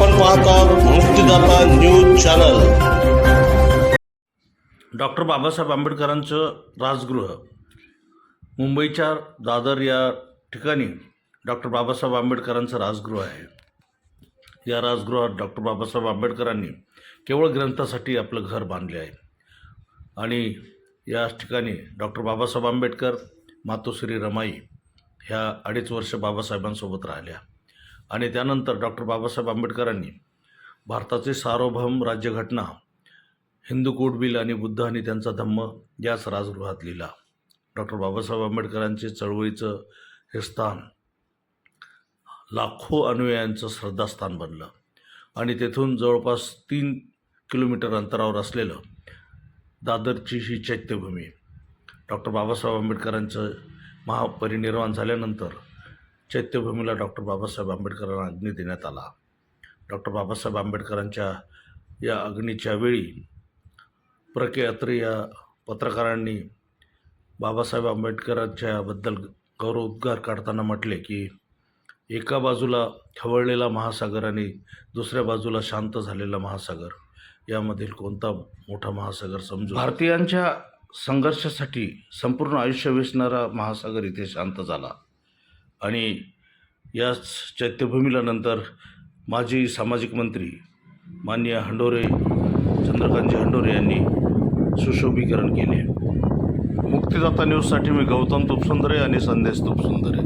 पाहतात मुक्तीदाता news channel. Doctor Babasaheb आंबेडकरांचं राजगृह. मुंबईच्या दादर या ठिकाणी डॉक्टर बाबासाहेब आंबेडकरांचं राजगृह आहे. या राजगृहात डॉक्टर बाबासाहेब आंबेडकरांनी केवळ ग्रंथासाठी आपलं घर बांधले आहे. आणि या ठिकाणी डॉक्टर बाबासाहेब आंबेडकर मातोश्री रमाई ह्या अडीच वर्ष बाबासाहेबांसोबत राहिल्या. आणि त्यानंतर डॉक्टर बाबासाहेब आंबेडकरांनी भारताचे सार्वभौम राज्यघटना हिंदू कोड बिल आणि बुद्ध आणि त्यांचा धम्म याच राजगृहात लिहिला. डॉक्टर बाबासाहेब आंबेडकरांचे चळवळीचं हे स्थान लाखो अनुयायांचं श्रद्धास्थान बनलं आणि तेथून जवळपास तीन किलोमीटर अंतरावर असलेलं दादरची ही चैत्यभूमी डॉक्टर बाबासाहेब आंबेडकरांचं महापरिनिर्वाण झाल्यानंतर चैत्यभूमीला डॉक्टर बाबासाहेब आंबेडकरांना अग्नी देण्यात आला. डॉक्टर बाबासाहेब आंबेडकरांच्या या अग्नीच्या वेळी प्र के अत्रे या पत्रकारांनी बाबासाहेब आंबेडकरांच्याबद्दल गौरवोद्गार काढताना म्हटले की एका बाजूला खवळलेला महासागर आणि दुसऱ्या बाजूला शांत झालेला महासागर. यामधील कोणता मोठा महासागर समजू? भारतीयांच्या संघर्षासाठी संपूर्ण आयुष्य वेचणारा महासागर इथे शांत झाला. आणि याच चैत्यभूमीला नंतर माजी सामाजिक मंत्री माननीय हंडोरे चंद्रकांतजी हंडोरे यांनी सुशोभीकरण केले. मुक्तिदाता न्यूजसाठी मी गौतम तुपसुंदरे आणि संदेश तुपसुंदरे.